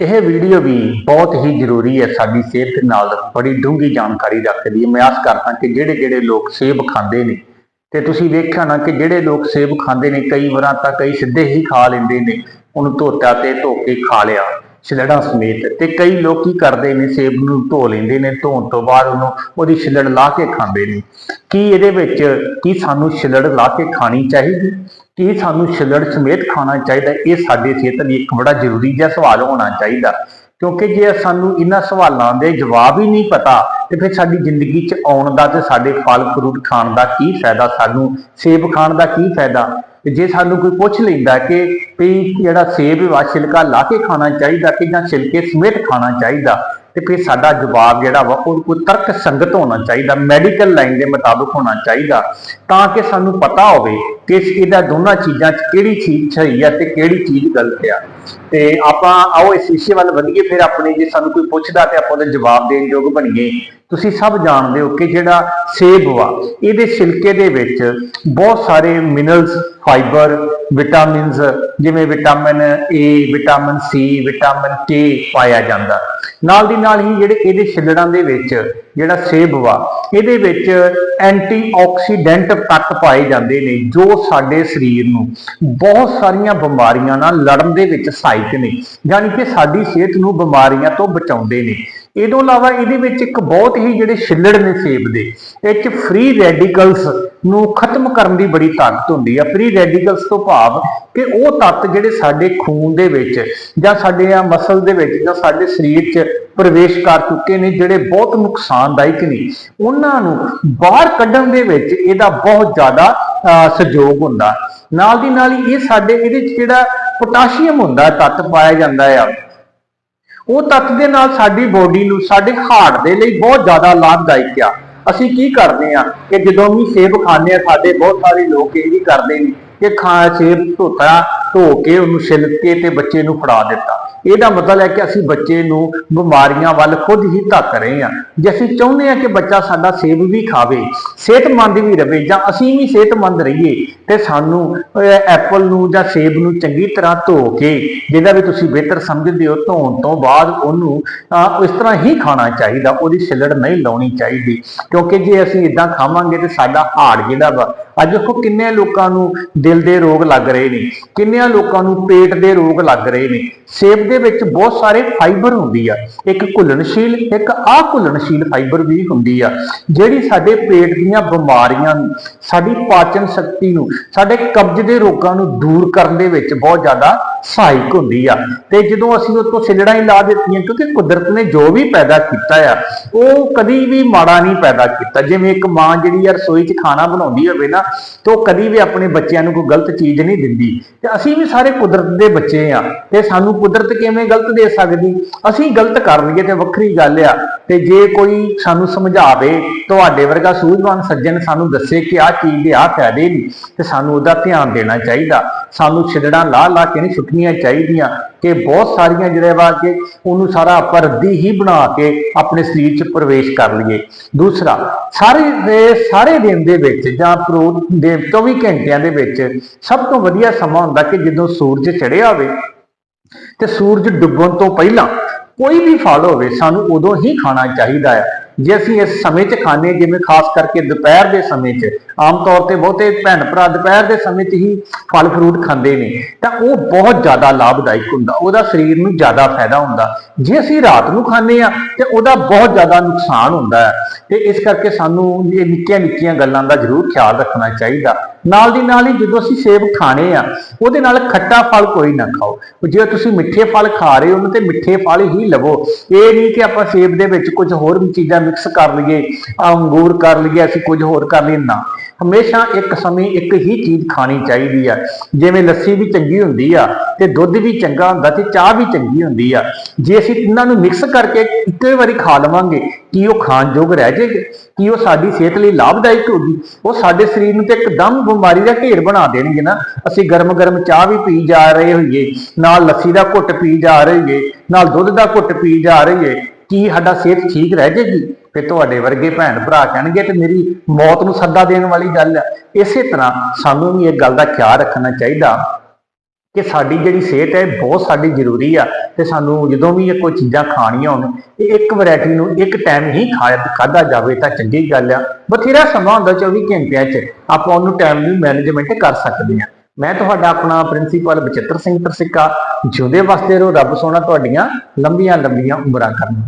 ਇਹ ਵੀਡੀਓ ਵੀ ਬਹੁਤ ਹੀ ਜ਼ਰੂਰੀ ਹੈ ਸਾਡੀ ਸਿਹਤ ਨਾਲ ਬੜੀ ਡੂੰਘੀ ਜਾਣਕਾਰੀ ਰੱਖਦੀ ਹੈ। ਮੈਂ ਆਸ ਕਰਦਾ ਕਿ ਜਿਹੜੇ ਜਿਹੜੇ ਲੋਕ ਸੇਬ ਖਾਂਦੇ ਨੇ ਤੇ ਤੁਸੀਂ ਵੇਖਿਆ ਨਾ ਕਿ ਜਿਹੜੇ ਲੋਕ ਸੇਬ ਖਾਂਦੇ ਨੇ, ਕਈ ਵਾਰਾਂ ਤਾਂ ਕਈ ਸਿੱਧੇ ਹੀ ਖਾ ਲੈਂਦੇ ਨੇ, ਉਹਨੂੰ ਧੋਤਾ ਤੇ ਧੋ ਕੇ ਖਾ ਲਿਆ, ਛਿਲੜਾਂ ਸਮੇਤ ਤੇ ਕਈ ਲੋਕ ਕੀ ਕਰਦੇ ਨੇ, ਸੇਬ ਨੂੰ ਧੋ ਲੈਂਦੇ ਨੇ, ਧੋਣ ਤੋਂ ਬਾਅਦ ਉਹਨੂੰ ਉਹਦੀ ਛਿਲੜ ਲਾ ਕੇ ਖਾਂਦੇ ਨੇ। ਕੀ ਇਹਦੇ ਵਿੱਚ, ਕੀ ਸਾਨੂੰ ਛਿਲੜ ਲਾ ਕੇ ਖਾਣੀ ਚਾਹੀਦੀ? ਕੀ ਸਾਨੂੰ ਛਿਲੜ ਸਮੇਤ ਖਾਣਾ ਚਾਹੀਦਾ, ਇਹ ਸਾਡੇ ਸਿਹਤ ਲਈ ਇੱਕ ਬੜਾ ਜ਼ਰੂਰੀ ਜਿਹਾ ਸਵਾਲ ਹੋਣਾ ਚਾਹੀਦਾ। ਕਿਉਂਕਿ ਜੇ ਸਾਨੂੰ ਇਹਨਾਂ ਸਵਾਲਾਂ ਦੇ ਜਵਾਬ ਹੀ ਨਹੀਂ ਪਤਾ, ਤੇ ਫਿਰ ਸਾਡੀ ਜ਼ਿੰਦਗੀ 'ਚ ਆਉਣ ਦਾ ਤੇ ਸਾਡੇ ਫਲ ਫਰੂਟ ਖਾਣ ਦਾ ਕੀ ਫਾਇਦਾ, ਸਾਨੂੰ ਸੇਬ ਖਾਣ ਦਾ ਕੀ ਫਾਇਦਾ? ਤੇ ਜੇ ਸਾਨੂੰ ਕੋਈ ਪੁੱਛ ਲੈਂਦਾ ਕਿ ਵੀ ਜਿਹੜਾ ਸੇਬ ਵਾ, ਛਿਲਕਾ ਲਾ ਕੇ ਖਾਣਾ ਚਾਹੀਦਾ ਕਿ ਜਾਂ ਛਿਲਕੇ ਸਮੇਤ ਖਾਣਾ ਚਾਹੀਦਾ ਤੇ ਫਿਰ ਸਾਡਾ ਜਵਾਬ ਜਿਹੜਾ ਵਾ, ਉਹ ਕੋਈ ਤਰਕ ਸੰਗਤ ਹੋਣਾ ਚਾਹੀਦਾ ਮੈਡੀਕਲ ਲਾਈਨ ਦੇ ਮੁਤਾਬਕ ਹੋਣਾ ਚਾਹੀਦਾ। ਤਾਂ ਕਿ ਸਾਨੂੰ ਪਤਾ ਹੋਵੇ ਕਿ ਇਹਦਾ ਦੋਨਾਂ ਚੀਜ਼ਾਂ 'ਚ ਕਿਹੜੀ ਚੀਜ਼ ਸਹੀ ਹੈ ਤੇ ਕਿਹੜੀ ਚੀਜ਼ ਗਲਤ ਆ। ਤੇ ਆਪਾਂ ਆਓ ਇਸ ਵਿਸ਼ੇ ਵੱਲ ਵਧੀਏ, ਫਿਰ ਆਪਣੇ ਜੇ ਸਾਨੂੰ ਕੋਈ ਪੁੱਛਦਾ ਤੇ ਆਪਾਂ ਉਹਦਾ ਜਵਾਬ ਦੇਣ ਯੋਗ ਬਣੀਏ। ਤੁਸੀਂ ਸਭ ਜਾਣਦੇ ਹੋ ਕਿ ਜਿਹੜਾ ਸੇਬ ਵਾ, ਇਹਦੇ ਛਿਲਕੇ ਦੇ ਵਿੱਚ ਬਹੁਤ ਸਾਰੇ ਮਿਨਰਲਸ ਫਾਈਬਰ ਵਿਟਾਮਿਨਸ ਜਿਵੇਂ vitamin A vitamin C vitamin K ਪਾਇਆ ਜਾਂਦਾ। ਨਾਲ ਦੀ ਨਾਲ ਹੀ ਜਿਹੜੇ ਇਹਦੇ ਛਿੱਲੜਾਂ ਦੇ ਵਿੱਚ ਜਿਹੜਾ ਸੇਬ ਵਾ, ਇਹਦੇ ਵਿੱਚ ਐਂਟੀਆਕਸੀਡੈਂਟ ਤੱਤ ਪਾਏ ਜਾਂਦੇ ਨੇ, ਜੋ ਸਾਡੇ ਸਰੀਰ ਨੂੰ ਬਹੁਤ ਸਾਰੀਆਂ ਬਿਮਾਰੀਆਂ ਨਾਲ ਲੜਨ ਦੇ ਵਿੱਚ ਸਹਾਇਕ ਨੇ। ਯਾਨੀ ਕਿ ਸਾਡੀ ਸਿਹਤ ਨੂੰ ਬਿਮਾਰੀਆਂ ਤੋਂ ਬਚਾਉਂਦੇ ਨੇ। ਇਹ ਤੋਂ ਇਲਾਵਾ ਇਹਦੇ ਵਿੱਚ ਇੱਕ ਬਹੁਤ ਹੀ ਜਿਹੜੇ ਛਿੱਲੜ ਨੇ ਸੇਬ ਦੇ, ਇਹ ਚ ਫ੍ਰੀ ਰੈਡੀਕਲਸ ਨੂੰ ਖਤਮ ਕਰਨ ਦੀ ਬੜੀ ਤਾਕਤ ਹੁੰਦੀ ਆ। ਫ੍ਰੀ ਰੈਡੀਕਲਸ ਤੋਂ ਭਾਵ ਕਿ ਉਹ ਤੱਤ ਜਿਹੜੇ ਸਾਡੇ ਖੂਨ ਦੇ ਵਿੱਚ ਜਾਂ ਸਾਡੇ ਆ ਮਸਲ ਦੇ ਵਿੱਚ ਜਾਂ ਸਾਡੇ ਸਰੀਰ 'ਚ ਪ੍ਰਵੇਸ਼ ਕਰ ਚੁੱਕੇ ਨੇ, ਜਿਹੜੇ ਬਹੁਤ ਨੁਕਸਾਨਦਾਇਕ ਨੇ, ਉਹਨਾਂ ਨੂੰ ਬਾਹਰ ਕੱਢਣ ਦੇ ਵਿੱਚ ਇਹਦਾ ਬਹੁਤ ਜ਼ਿਆਦਾ ਸਹਿਯੋਗ ਹੁੰਦਾ। ਨਾਲ ਦੀ ਨਾਲ ਹੀ ਇਹ ਸਾਡੇ ਇਹਦੇ 'ਚ ਜਿਹੜਾ ਪੋਟਾਸ਼ੀਅਮ ਹੁੰਦਾ, ਤੱਤ ਪਾਇਆ ਜਾਂਦਾ ਆ ਉਹ ਤੱਤ ਦੇ ਨਾਲ ਸਾਡੀ ਬੋਡੀ ਨੂੰ, ਸਾਡੇ ਹਾਰਟ ਦੇ ਲਈ ਬਹੁਤ ਜ਼ਿਆਦਾ ਲਾਭਦਾਇਕ ਆ। ਅਸੀਂ ਕੀ ਕਰਦੇ ਆ ਕਿ ਜਦੋਂ ਵੀ ਸੇਬ ਖਾਂਦੇ ਆ, ਸਾਡੇ ਬਹੁਤ ਸਾਰੇ ਲੋਕ ਇਹ ਵੀ ਕਰਦੇ ਨੇ ਕਿ ਖਾ, ਸੇਬ ਧੋਤਾ ਧੋ ਕੇ ਉਹਨੂੰ ਛਿੱਲ ਕੇ ਤੇ ਬੱਚੇ ਨੂੰ ਫੜਾ ਦਿੱਤਾ। ਇਹਦਾ ਮਤਲਬ ਹੈ ਕਿ ਅਸੀਂ ਬੱਚੇ ਨੂੰ ਬਿਮਾਰੀਆਂ ਵੱਲ ਖੁਦ ਹੀ ਧੱਕ ਰਹੇ ਹਾਂ। ਜੇ ਅਸੀਂ ਚਾਹੁੰਦੇ ਹਾਂ ਕਿ ਬੱਚਾ ਸਾਡਾ ਸੇਬ ਵੀ ਖਾਵੇ ਸਿਹਤਮੰਦ ਵੀ ਰਹੇ ਜਾਂ ਅਸੀਂ ਵੀ ਸਿਹਤਮੰਦ ਰਹੀਏ ਤੇ ਸਾਨੂੰ ਐਪਲ ਨੂੰ ਜਾਂ ਸੇਬ ਨੂੰ ਚੰਗੀ ਤਰ੍ਹਾਂ ਧੋ ਕੇ ਜਿਹਦਾ ਵੀ ਤੁਸੀਂ ਬਿਹਤਰ ਸਮਝਦੇ ਹੋ ਧੋਣ ਤੋਂ ਬਾਅਦ ਉਹਨੂੰ ਅਹ, ਇਸ ਤਰ੍ਹਾਂ ਹੀ ਖਾਣਾ ਚਾਹੀਦਾ ਉਹਦੀ ਛਿਲੜ ਨਹੀਂ ਲਾਉਣੀ ਚਾਹੀਦੀ। ਕਿਉਂਕਿ ਜੇ ਅਸੀਂ ਇਦਾਂ ਖਾਵਾਂਗੇ ਤੇ ਸਾਡਾ ਹਾੜ ਜਿਹੜਾ ਵਾ ਅੱਜ ਦੇਖੋ ਕਿੰਨੇ ਲੋਕਾਂ ਨੂੰ ਦਿਲ ਦੇ ਰੋਗ ਲੱਗ ਰਹੇ ਨੇ ਕਿੰਨਿਆਂ ਲੋਕਾਂ ਨੂੰ ਪੇਟ ਦੇ ਰੋਗ ਲੱਗ ਰਹੇ ਨੇ। ਸੇਬ ਦੇ ਵਿੱਚ ਬਹੁਤ ਸਾਰੇ ਫਾਈਬਰ ਹੁੰਦੀ ਆ। ਇੱਕ ਘੁਲਣਸ਼ੀਲ, ਇੱਕ ਅਘੁਲਣਸ਼ੀਲ ਫਾਈਬਰ ਵੀ ਹੁੰਦੀ ਆ। ਜਿਹੜੀ ਸਾਡੇ ਪੇਟ ਦੀਆਂ ਬਿਮਾਰੀਆਂ ਸਾਡੀ ਪਾਚਨ ਸ਼ਕਤੀ ਨੂੰ, ਸਾਡੇ ਕਬਜ਼ ਦੇ ਰੋਗਾਂ ਨੂੰ ਦੂਰ ਕਰਨ ਦੇ ਵਿੱਚ ਬਹੁਤ ਜ਼ਿਆਦਾ ਸਹਾਇਕ ਹੁੰਦੀ ਆ। ਤੇ ਜਦੋਂ ਅਸੀਂ ਉਹ ਤੋਂ ਛਿਲੜਾਂ ਹੀ ਲਾ ਦਿੱਤੀਆਂ, ਕਿਉਂਕਿ ਕੁਦਰਤ ਨੇ ਜੋ ਵੀ ਪੈਦਾ ਕੀਤਾ ਆ, ਉਹ ਕਦੀ ਵੀ ਮਾੜਾ ਨਹੀਂ ਪੈਦਾ ਕੀਤਾ। ਜਿਵੇਂ ਇੱਕ ਮਾਂ ਜਿਹੜੀ ਆ ਰਸੋਈ 'ਚ ਖਾਣਾ ਬਣਾਉਂਦੀ ਹੋਵੇ ਨਾ, ਤੇ ਉਹ ਕਦੀ ਵੀ ਆਪਣੇ ਬੱਚਿਆਂ ਨੂੰ ਕੋਈ ਗਲਤ ਚੀਜ਼ ਨਹੀਂ ਦਿੰਦੀ। ਤੇ ਅਸੀਂ ਵੀ ਸਾਰੇ ਕੁਦਰਤ ਦੇ ਬੱਚੇ ਆ ਤੇ ਸਾਨੂੰ ਕੁਦਰਤ ਕਿਵੇਂ ਗਲਤ ਦੇ ਸਕਦੀ? ਅਸੀਂ ਗਲਤ ਕਰ ਲਈਏ ਤੇ ਵੱਖਰੀ ਗੱਲ ਆ ਤੇ ਜੇ ਕੋਈ ਸਾਨੂੰ ਸਮਝਾਵੇ, ਤੁਹਾਡੇ ਵਰਗਾ ਸੂਝਵਾਨ ਸੱਜਣ ਸਾਨੂੰ ਦੱਸੇ ਕਿ ਆਹ ਚੀਜ਼ ਦੇ ਆਹ ਫਾਇਦੇ ਨੇ ਤੇ ਸਾਨੂੰ ਉਹਦਾ ਧਿਆਨ ਦੇਣਾ ਚਾਹੀਦਾ। ਸਾਨੂੰ ਛਿੜੜਾਂ ਲਾ ਲਾ ਕੇ ਨਹੀਂ ਸੁੱਟਣੀਆਂ ਚਾਹੀਦੀਆਂ। ਕਿ ਬਹੁਤ ਸਾਰੀਆਂ ਜਿਹੜੇ ਵਾ ਕਿ ਉਹਨੂੰ ਸਾਰਾ ਪਰਦੀ ਹੀ ਬਣਾ ਕੇ ਆਪਣੇ ਸਰੀਰ 'ਚ ਪ੍ਰਵੇਸ਼ ਕਰ ਲਈਏ। ਦੂਸਰਾ, ਸਾਰੇ ਦੇ ਸਾਰੇ ਦਿਨ ਦੇ ਵਿੱਚ ਜਾਂ ਪ੍ਰੋ ਦੇ 24 ਘੰਟਿਆਂ ਦੇ ਵਿੱਚ ਸਭ ਤੋਂ ਵਧੀਆ ਸਮਾਂ ਹੁੰਦਾ ਕਿ ਜਦੋਂ ਸੂਰਜ ਚੜ੍ਹਿਆ ਹੋਵੇ ਤੇ ਸੂਰਜ ਡੁੱਬਣ ਤੋਂ ਪਹਿਲਾਂ ਕੋਈ ਵੀ ਫਲ ਹੋਵੇ ਸਾਨੂੰ ਉਦੋਂ ਹੀ ਖਾਣਾ ਚਾਹੀਦਾ ਹੈ। ਜੇ ਅਸੀਂ ਇਸ ਸਮੇਂ 'ਚ ਖਾਣੇ ਜਿਵੇਂ ਖਾਸ ਕਰਕੇ ਦੁਪਹਿਰ ਦੇ ਸਮੇਂ 'ਚ, ਆਮ ਤੌਰ ਤੇ ਬਹੁਤੇ ਭੈਣ ਭਰਾ ਦੁਪਹਿਰ ਦੇ ਸਮੇਂ 'ਚ ਹੀ ਫਲ ਫਰੂਟ ਖਾਂਦੇ ਨੇ, ਤਾਂ ਉਹ ਬਹੁਤ ਜ਼ਿਆਦਾ ਲਾਭਦਾਇਕ ਹੁੰਦਾ, ਉਹਦਾ ਸਰੀਰ ਨੂੰ ਜ਼ਿਆਦਾ ਫਾਇਦਾ ਹੁੰਦਾ। ਜੇ ਅਸੀਂ ਰਾਤ ਨੂੰ ਖਾਂਦੇ ਆ ਤੇ ਉਹਦਾ ਬਹੁਤ ਜ਼ਿਆਦਾ ਨੁਕਸਾਨ ਹੁੰਦਾ ਹੈ। ਤੇ ਇਸ ਕਰਕੇ ਸਾਨੂੰ ਇਹ ਨਿੱਕੀਆਂ ਨਿੱਕੀਆਂ ਗੱਲਾਂ ਦਾ ਜ਼ਰੂਰ ਖਿਆਲ ਰੱਖਣਾ ਚਾਹੀਦਾ। ਨਾਲ ਦੀ ਨਾਲ ਹੀ ਜਦੋਂ ਅਸੀਂ ਸੇਬ ਖਾਣੇ ਆ, ਉਹਦੇ ਨਾਲ ਖੱਟਾ ਫਲ ਕੋਈ ਨਾ ਖਾਓ। ਜੇ ਤੁਸੀਂ ਮਿੱਠੇ ਫਲ ਖਾ ਰਹੇ ਹੋ ਤੇ ਮਿੱਠੇ ਫਲ ਹੀ ਲਵੋ। ਇਹ ਨਹੀਂ ਕਿ ਆਪਾਂ ਸੇਬ ਦੇ ਵਿੱਚ ਕੁਝ ਹੋਰ ਵੀ ਚੀਜ਼ਾਂ ਮਿਕਸ ਕਰ ਲਈਏ, ਅੰਗੂਰ ਕਰ ਲਈਏ, ਅਸੀਂ ਕੁਝ ਹੋਰ ਕਰ ਲਈਏ, ਨਾ। ਹਮੇਸ਼ਾ ਇੱਕ ਸਮੇਂ ਇੱਕ ਹੀ ਚੀਜ਼ ਖਾਣੀ ਚਾਹੀਦੀ ਆ। ਜਿਵੇਂ ਲੱਸੀ ਵੀ ਚੰਗੀ ਹੁੰਦੀ ਆ, ਤੇ ਦੁੱਧ ਵੀ ਚੰਗਾ ਹੁੰਦਾ, ਤੇ ਚਾਹ ਵੀ ਚੰਗੀ ਹੁੰਦੀ ਆ। ਜੇ ਅਸੀਂ ਇਹਨਾਂ ਨੂੰ ਮਿਕਸ ਕਰਕੇ ਇੱਕੇ ਵਾਰੀ ਖਾ ਲਵਾਂਗੇ, ਕੀ ਉਹ ਖਾਣ ਯੋਗ ਰਹਿ ਜਾਏਗਾ? ਕੀ ਉਹ ਸਾਡੀ ਸਿਹਤ ਲਈ ਲਾਭਦਾਇਕ ਹੋਗੀ ਉਹ ਸਾਡੇ ਸਰੀਰ ਨੂੰ ਤੇ ਇੱਕਦਮ ਬਿਮਾਰੀ ਦਾ ਢੇਰ ਬਣਾ ਦੇਣਗੇ ਨਾ, ਅਸੀਂ ਗਰਮ-ਗਰਮ ਚਾਹ ਵੀ ਪੀ ਜਾ ਰਹੇ ਹੋਈਏ, ਨਾਲ ਲੱਸੀ ਦਾ ਘੁੱਟ ਪੀ ਜਾ ਰਹੇ ਹੋਈਏ ਨਾਲ ਦੁੱਧ ਦਾ ਘੁੱਟ ਪੀ ਜਾ ਰਹੇ ਹੋਈਏ ਕੀ ਸਾਡਾ ਸਿਹਤ ਠੀਕ ਰਹਿ ਜਾਏਗੀ ਫਿਰ ਤੁਹਾਡੇ ਵਰਗੇ ਭੈਣ ਭਰਾ ਕਹਿਣਗੇ ਤੇ ਮੇਰੀ ਮੌਤ ਨੂੰ ਸੱਦਾ ਦੇਣ ਵਾਲੀ ਗੱਲ ਹੈ। ਇਸੇ ਤਰ੍ਹਾਂ ਸਾਨੂੰ ਵੀ ਇਹ ਗੱਲ ਦਾ ਖਿਆਲ ਰੱਖਣਾ ਚਾਹੀਦਾ। ਕਿ ਸਾਡੀ ਜਿਹੜੀ ਸਿਹਤ ਹੈ ਬਹੁਤ ਸਾਡੀ ਜ਼ਰੂਰੀ ਆ ਤੇ ਸਾਨੂੰ ਜਦੋਂ ਵੀ ਇਹ ਕੋਈ ਚੀਜ਼ਾਂ ਖਾਣੀਆਂ ਹੋਣ, ਇਹ ਇੱਕ ਵੈਰਾਈਟੀ ਨੂੰ ਇੱਕ ਟਾਈਮ ਹੀ ਖਾਦਾ ਜਾਵੇ ਤਾਂ ਚੰਗੀ ਗੱਲ ਆ। ਬਥੇਰਾ ਸਮਾਂ ਹੁੰਦਾ 24 ਘੰਟਿਆਂ 'ਚ, ਆਪਾਂ ਉਹਨੂੰ ਟਾਈਮ ਨੂੰ ਮੈਨੇਜਮੈਂਟ ਕਰ ਸਕਦੇ ਆ ਮੈਂ ਤੁਹਾਡਾ ਆਪਣਾ ਪ੍ਰਿੰਸੀਪਲ ਬਚਿੱਤਰ ਸਿੰਘ ਤਰਸਿੱਕਾ, ਜਿਉਂਦੇ ਵਸਦੇ ਰਹੋ ਰੱਬ ਸੋਹਣਾ ਤੁਹਾਡੀਆਂ ਲੰਬੀਆਂ ਲੰਬੀਆਂ ਉਮਰਾਂ ਕਰਨ।